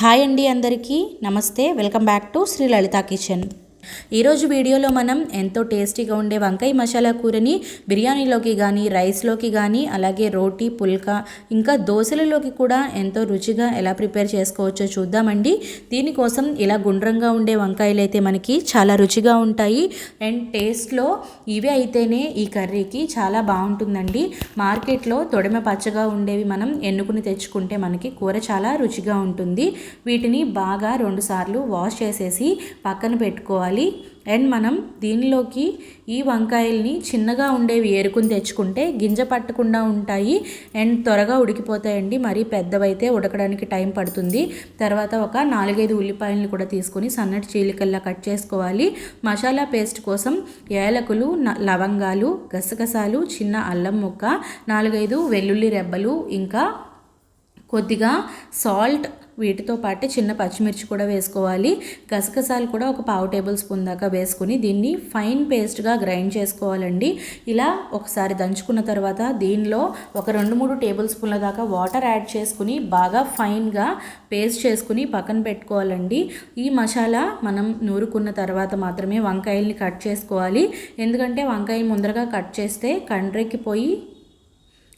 Hi అండి అందరికీ. నమస్తే. Welcome back to Shri Lalitha kitchen. ఈరోజు వీడియోలో మనం ఎంతో టేస్టీగా ఉండే వంకాయ మసాలా కూరని బిర్యానీలోకి కానీ రైస్లోకి కానీ అలాగే రోటీ పుల్కా ఇంకా దోశలలోకి కూడా ఎంతో రుచిగా ఎలా ప్రిపేర్ చేసుకోవచ్చో చూద్దామండి. దీనికోసం ఇలా గుండ్రంగా ఉండే వంకాయలు అయితే మనకి చాలా రుచిగా ఉంటాయి. అండ్ టేస్ట్లో ఇవి అయితేనే ఈ కర్రీకి చాలా బాగుంటుందండి. మార్కెట్లో తొడమ పచ్చగా ఉండేవి మనం ఎన్నుకుని తెచ్చుకుంటే మనకి కూర చాలా రుచిగా ఉంటుంది. వీటిని బాగా రెండుసార్లు వాష్ చేసేసి పక్కన పెట్టుకోవాలి. అండ్ మనం దీనిలోకి ఈ వంకాయల్ని చిన్నగా ఉండేవి ఏరుకుని తెచ్చుకుంటే గింజ పట్టకుండా ఉంటాయి. అండ్ త్వరగా ఉడికిపోతాయండి. మరీ పెద్దవైతే ఉడకడానికి టైం పడుతుంది. తర్వాత ఒక నాలుగైదు ఉల్లిపాయలను కూడా తీసుకొని సన్నటి చీలికల్లా కట్ చేసుకోవాలి. మసాలా పేస్ట్ కోసం ఏలకులు లవంగాలు గసగసాలు చిన్న అల్లం ముక్క నాలుగైదు వెల్లుల్లి రెబ్బలు ఇంకా కొద్దిగా సాల్ట్ వీటితో పాటు చిన్న పచ్చిమిర్చి కూడా వేసుకోవాలి. గసగసాలు కూడా ఒక పావు టేబుల్ స్పూన్ దాకా వేసుకుని దీన్ని ఫైన్ పేస్ట్గా గ్రైండ్ చేసుకోవాలండి. ఇలా ఒకసారి దంచుకున్న తర్వాత దీనిలో ఒక రెండు మూడు టేబుల్ స్పూన్ల దాకా వాటర్ యాడ్ చేసుకుని బాగా ఫైన్గా పేస్ట్ చేసుకుని పక్కన పెట్టుకోవాలండి. ఈ మసాలా మనం నూరుకున్న తర్వాత మాత్రమే వంకాయల్ని కట్ చేసుకోవాలి. ఎందుకంటే వంకాయ ముందరగా కట్ చేస్తే కండ్రెక్కిపోయి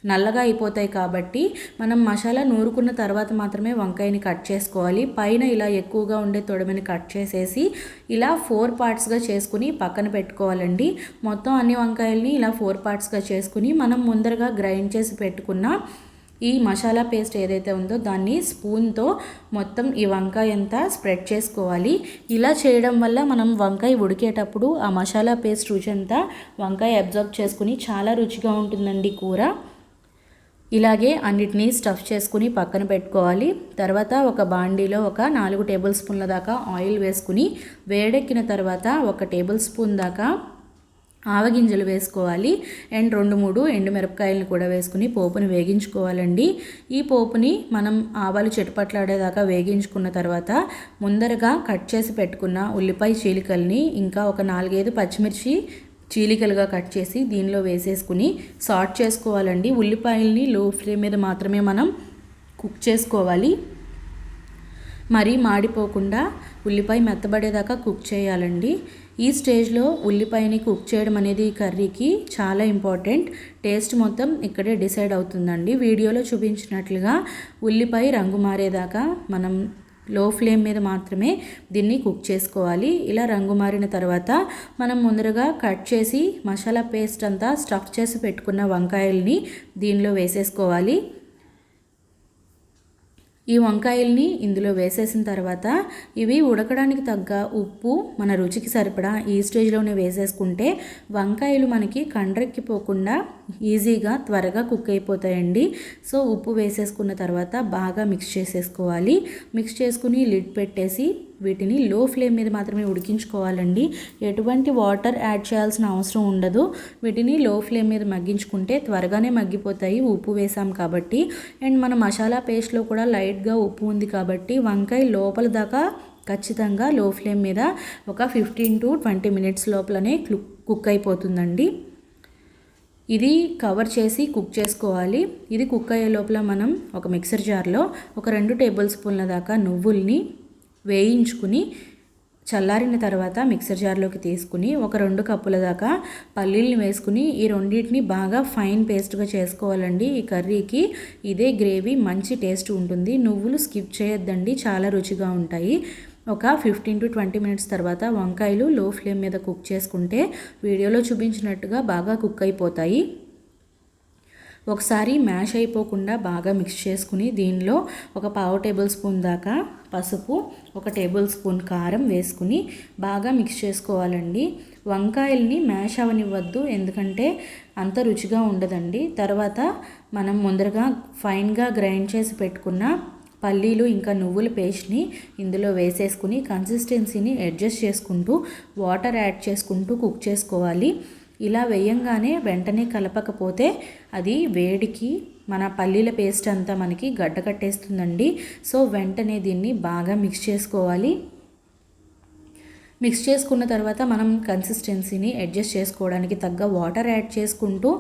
నల్లగా అయిపోతాయి కాబట్టి మనం మసాలా నూరుకున్న తర్వాత మాత్రమే వంకాయని కట్ చేసుకోవాలి. పైన ఇలా ఎక్కువగా ఉండే తొడమని కట్ చేసేసి ఇలా ఫోర్ పార్ట్స్గా చేసుకుని పక్కన పెట్టుకోవాలండి. మొత్తం అన్ని వంకాయల్ని ఇలా ఫోర్ పార్ట్స్గా చేసుకుని మనం ముందరగా గ్రైండ్ చేసి పెట్టుకున్న ఈ మసాలా పేస్ట్ ఏదైతే ఉందో దాన్ని స్పూన్తో మొత్తం ఈ వంకాయ అంతా స్ప్రెడ్ చేసుకోవాలి. ఇలా చేయడం వల్ల మనం వంకాయ ఉడికేటప్పుడు ఆ మసాలా పేస్ట్ రుచి అంతా వంకాయ అబ్జర్వ్ చేసుకుని చాలా రుచిగా ఉంటుందండి కూర. ఇలాగే అన్నిటినీ స్టఫ్ చేసుకుని పక్కన పెట్టుకోవాలి. తర్వాత ఒక బాండీలో ఒక నాలుగు టేబుల్ స్పూన్ల దాకా ఆయిల్ వేసుకుని వేడెక్కిన తర్వాత ఒక టేబుల్ స్పూన్ దాకా ఆవగింజలు వేసుకోవాలి. అండ్ రెండు మూడు ఎండుమిరపకాయలను కూడా వేసుకుని పోపుని వేగించుకోవాలండి. ఈ పోపుని మనం ఆవాలు చెట్టుపట్లాడేదాకా వేగించుకున్న తర్వాత ముందరగా కట్ చేసి పెట్టుకున్న ఉల్లిపాయ చీలికల్ని ఇంకా ఒక నాలుగైదు పచ్చిమిర్చి చీలికలుగా కట్ చేసి దీనిలో వేసేసుకుని సార్ట్ చేసుకోవాలండి. ఉల్లిపాయల్ని లో ఫ్లేమ్ మీద మాత్రమే మనం కుక్ చేసుకోవాలి. మరీ మాడిపోకుండా ఉల్లిపాయ మెత్తబడేదాకా కుక్ చేయాలండి. ఈ స్టేజ్లో ఉల్లిపాయని కుక్ చేయడం అనేది కర్రీకి చాలా ఇంపార్టెంట్ టేస్ట్ మొత్తం ఇక్కడే డిసైడ్ అవుతుందండి. వీడియోలో చూపించినట్లుగా ఉల్లిపాయ రంగు మారేదాకా మనం లో ఫ్లేమ్ మీద మాత్రమే దీన్ని కుక్ చేసుకోవాలి. ఇలా రంగు మారిన తర్వాత మనం ముందరగా కట్ చేసి మసాలా పేస్ట్ అంతా స్టఫ్ చేసి పెట్టుకున్న వంకాయల్ని దీనిలో వేసేసుకోవాలి. ఈ వంకాయల్ని ఇందులో వేసేసిన తర్వాత ఇవి ఉడకడానికి తగ్గ ఉప్పు మన రుచికి సరిపడా ఈ స్టేజ్లోనే వేసేసుకుంటే వంకాయలు మనకి కండ్రెక్కిపోకుండా ఈజీగా త్వరగా కుక్ అయిపోతాయండి. సో ఉప్పు వేసేసుకున్న తర్వాత బాగా మిక్స్ చేసేసుకోవాలి. మిక్స్ చేసుకుని లిడ్ పెట్టేసి వీటిని లో ఫ్లేమ్ మీద మాత్రమే ఉడికించుకోవాలండి. ఎటువంటి వాటర్ యాడ్ చేయాల్సిన అవసరం ఉండదు. వీటిని లో ఫ్లేమ్ మీద మగ్గించుకుంటే త్వరగానే మగ్గిపోతాయి. ఉప్పు వేసాం కాబట్టి. అండ్ మన మసాలా పేస్ట్లో కూడా లైట్గా ఉప్పు ఉంది కాబట్టి వంకాయ లోపల దాకా ఖచ్చితంగా లో ఫ్లేమ్ మీద ఒక ఫిఫ్టీన్ టు ట్వంటీ మినిట్స్ లోపలనే కుక్ అయిపోతుందండి. ఇది కవర్ చేసి కుక్ చేసుకోవాలి. ఇది కుక్ అయ్యే లోపల మనం ఒక మిక్సర్ జార్లో ఒక రెండు టేబుల్ స్పూన్ల దాకా నువ్వుల్ని వేయించుకుని చల్లారిన తర్వాత మిక్సర్ జార్లోకి తీసుకుని ఒక రెండు కప్పుల దాకా పల్లీలను వేసుకుని ఈ రెండింటిని బాగా ఫైన్ పేస్ట్గా చేసుకోవాలండి. ఈ కర్రీకి ఇదే గ్రేవీ మంచి టేస్ట్ ఉంటుంది. నువ్వులు స్కిప్ చేయొద్దండి చాలా రుచిగా ఉంటాయి. ఒక ఫిఫ్టీన్ టు ట్వంటీ మినిట్స్ తర్వాత వంకాయలు లో ఫ్లేమ్ మీద కుక్ చేసుకుంటే వీడియోలో చూపించినట్టుగా బాగా కుక్ అయిపోతాయి. ఒకసారి మ్యాష్ అయిపోకుండా బాగా మిక్స్ చేసుకుని దీనిలో ఒక పావు టేబుల్ స్పూన్ దాకా పసుపు ఒక టేబుల్ స్పూన్ కారం వేసుకుని బాగా మిక్స్ చేసుకోవాలండి. వంకాయల్ని మ్యాష్ అవనివ్వద్దు ఎందుకంటే అంత రుచిగా ఉండదండి. తర్వాత మనం ముందరగా ఫైన్గా గ్రైండ్ చేసి పెట్టుకున్న పల్లీలు ఇంకా నువ్వుల పేస్ట్ని ఇందులో వేసేసుకుని కన్సిస్టెన్సీని అడ్జస్ట్ చేసుకుంటూ వాటర్ యాడ్ చేసుకుంటూ కుక్ చేసుకోవాలి. ఇలా వేయంగానే వెంటనే కలపకపోతే అది వేడికి మన పల్లీల పేస్ట్ అంతా మనకి గడ్డ కట్టేస్తుందండి సో వెంటనే దీన్ని బాగా మిక్స్ చేసుకోవాలి. మిక్స్ చేసుకున్న తర్వాత మనం కన్సిస్టెన్సీని అడ్జస్ట్ చేసుకోవడానికి తగ్గ వాటర్ యాడ్ చేసుకుంటూ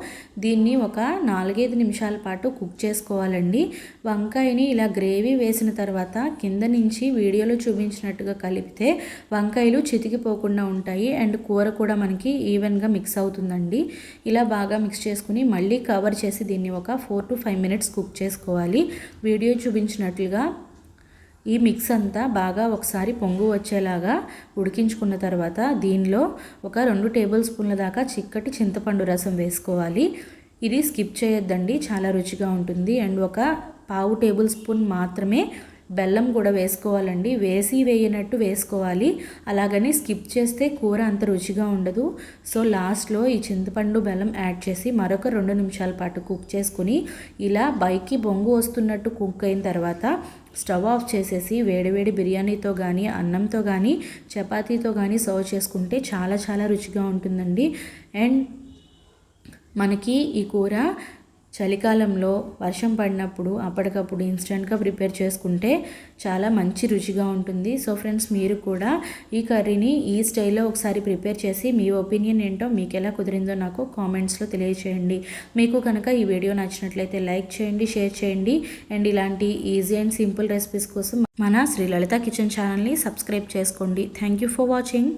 దీన్ని ఒక నాలుగైదు నిమిషాల పాటు కుక్ చేసుకోవాలండి. వంకాయని ఇలా గ్రేవీ వేసిన తర్వాత కింద నుంచి వీడియోలో చూపించినట్టుగా కలిపితే వంకాయలు చితికిపోకుండా ఉంటాయి అండ్ కూర కూడా మనకి ఈవెన్గా మిక్స్ అవుతుందండి. ఇలా బాగా మిక్స్ చేసుకుని మళ్ళీ కవర్ చేసి దీన్ని ఒక four to five minutes cook చేసుకోవాలి. వీడియో చూపించినట్లుగా ఈ మిక్స్ అంతా బాగా ఒకసారి పొంగు వచ్చేలాగా ఉడికించుకున్న తర్వాత దీనిలో ఒక రెండు టేబుల్ స్పూన్ల దాకా చిక్కటి చింతపండు రసం వేసుకోవాలి. ఇది స్కిప్ చేయొద్దండి చాలా రుచిగా ఉంటుంది. అండ్ ఒక పావు టేబుల్ స్పూన్ మాత్రమే బెల్లం కూడా వేసుకోవాలండి. వేసి వేయనట్టు వేసుకోవాలి. అలాగని స్కిప్ చేస్తే కూర అంత రుచిగా ఉండదు. సో లాస్ట్లో ఈ చింతపండు బెల్లం యాడ్ చేసి మరొక రెండు నిమిషాల పాటు కుక్ చేసుకుని ఇలా బైకి బొంగు వస్తున్నట్టు కుక్ అయిన తర్వాత స్టవ్ ఆఫ్ చేసేసి వేడివేడి బిర్యానీతో కానీ అన్నంతో కానీ చపాతీతో కానీ సర్వ్ చేసుకుంటే చాలా చాలా రుచిగా ఉంటుందండి. అండ్ మనకి ఈ కూర చలికాలంలో వర్షం పడినప్పుడు అప్పటికప్పుడు ఇన్స్టెంట్గా ప్రిపేర్ చేసుకుంటే చాలా మంచి రుచిగా ఉంటుంది. సో ఫ్రెండ్స్ మీరు కూడా ఈ కర్రీని ఈ స్టైల్లో ఒకసారి ప్రిపేర్ చేసి మీ ఒపీనియన్ ఏంటో మీకు ఎలా కుదిరిందో నాకు కామెంట్స్లో తెలియచేయండి. మీకు కనుక ఈ వీడియో నచ్చినట్లయితే లైక్ చేయండి షేర్ చేయండి. అండ్ ఇలాంటి ఈజీ అండ్ సింపుల్ రెసిపీస్ కోసం మన శ్రీ లలిత కిచెన్ ఛానల్ని సబ్స్క్రైబ్ చేసుకోండి. Thank you for watching.